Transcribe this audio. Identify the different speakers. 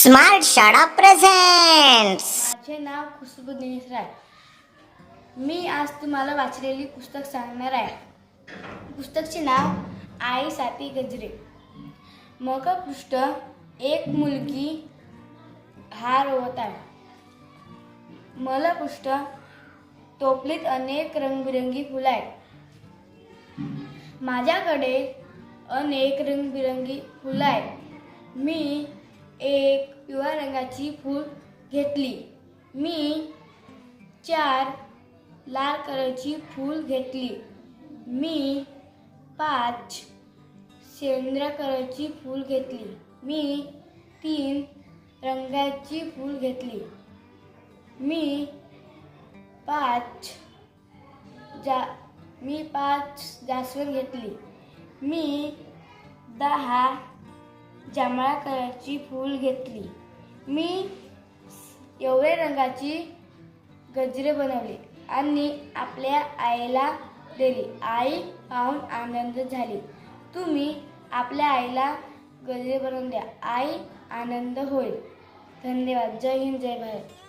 Speaker 1: Smart शाळा presents
Speaker 2: माझे नाव खुशबू दिनेश राय. मी आज तुम्हाला वाचलेली पुस्तक सांगणार आहे. पुस्तकचे नाव आई साती गजरे. मग पृष्ठ एक मुलगी हार होत आहे. मला पृष्ठ टोपलीत अनेक रंगबिरंगी फुलं आहेत. माझ्याकडे अनेक रंगबिरंगी फुलं आहेत. मी एक पिवळ्या रंगाची फूल घेतली. मी चार लाल कलरची फूल घेतली. मी पाच सेंद्र कलरची फूल घेतली. मी तीन रंगाची फूल घेतली. मी पाच जा मी पाच जास्वंद घेतली. मी दहा जांभळा कलरची फूल घेतली. मी एवढे रंगाची गजरे बनवले आणि आपल्या आईला दिली. आई पाहून आनंद झाली. तुम्ही आपल्या आईला गजरे बनवून द्या. आई आनंद होईल. धन्यवाद. जय हिंद जय भारत.